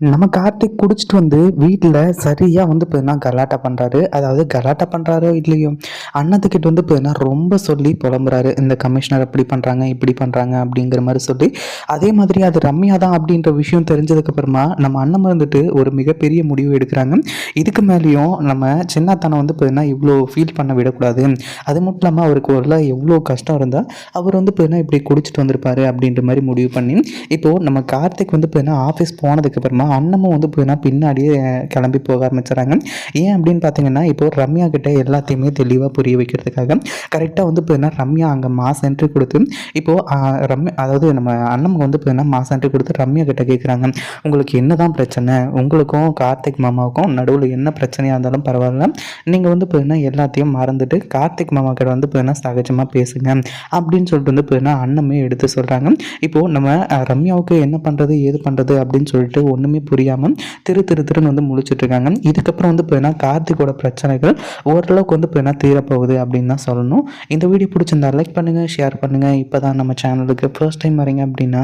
நம்ம கார்த்திக் குடிச்சிட்டு வந்து வீட்டில் சரியாக வந்து பார்த்தீங்கன்னா கலாட்டா பண்ணுறாரு அதாவது கலாட்டா பண்ணுறாரோ இல்லையோ? அண்ணத்துக்கிட்ட வந்து பார்த்தீங்கன்னா ரொம்ப சொல்லி புலம்புறாரு. இந்த கமிஷனர் அப்படி பண்ணுறாங்க இப்படி பண்ணுறாங்க அப்படிங்கிற மாதிரி சொல்லி. அதே மாதிரி அது ரம்யா தான் அப்படின்ற விஷயம் தெரிஞ்சதுக்கப்புறமா நம்ம அண்ணன் வந்துட்டு ஒரு மிகப்பெரிய முடிவு எடுக்கிறாங்க. இதுக்கு மேலேயும் நம்ம சின்னத்தனை வந்து பார்த்தீங்கன்னா இவ்வளோ ஃபீல் பண்ண விடக்கூடாது. அது மட்டும் இல்லாமல் அவருக்கு ஒரு எவ்வளோ கஷ்டம் இருந்தால் அவர் வந்து பார்த்தீங்கன்னா இப்படி குடிச்சிட்டு வந்திருப்பாரு அப்படின்ற மாதிரி முடிவு பண்ணி. இப்போது நம்ம கார்த்திக் வந்து பார்த்தீங்கன்னா ஆஃபீஸ் போனதுக்கப்புறமா அண்ணமும் வந்து பார்த்தீங்கன்னா பின்னாடியே கிளம்பி போக ஆரம்பிச்சிடறாங்க. ஏன் அப்படின்னு பார்த்தீங்கன்னா இப்போ ரம்யா கிட்டே எல்லாத்தையுமே தெளிவாக புரிய வைக்கிறதுக்காக கரெக்டாக வந்து பார்த்தீங்கன்னா ரம்யா அங்கே மாஸ் என்ட்ரி கொடுத்து இப்போது ரம்யா அதாவது நம்ம அண்ணமுக்கு வந்து பார்த்தீங்கன்னா மாஸ் என்ட்ரி கொடுத்து ரம்யா கிட்ட கேட்குறாங்க உங்களுக்கு என்ன தான் பிரச்சனை? உங்களுக்கும் கார்த்திக் மாமாவுக்கும் நடுவில் என்ன பிரச்சனையாக இருந்தாலும் பரவாயில்ல. நீங்கள் வந்து பார்த்தீங்கன்னா எல்லாத்தையும் மறந்துட்டு கார்த்திக் மாமா கிட்ட வந்து பார்த்தீங்கன்னா சகஜமாக பேசுங்க. அப்படின்னு சொல்லிட்டு வந்து பார்த்தீங்கன்னா அண்ணமே எடுத்து சொல்கிறாங்க இப்போது நம்ம ரம்யாவுக்கு என்ன பண்ணுறது ஏது பண்ணுறது அப்படின்னு சொல்லிட்டு ஒன்றுமே புரியாமல் திரு திரு திருன்னு வந்து முழிச்சிட்டு இருக்காங்க இதுக்கப்புறம் வந்து பார்த்தீங்கன்னா கார்த்திகோட பிரச்சனைகள் ஓரளவுக்கு வந்து போயினா தீரப்போகுது அப்படின்னு தான் சொல்லணும். இந்த வீடியோ பிடிச்சிருந்தா லைக் பண்ணுங்கள் ஷேர் பண்ணுங்கள் இப்போ தான் நம்ம சேனலுக்கு ஃபர்ஸ்ட் டைம் வரீங்க அப்படின்னா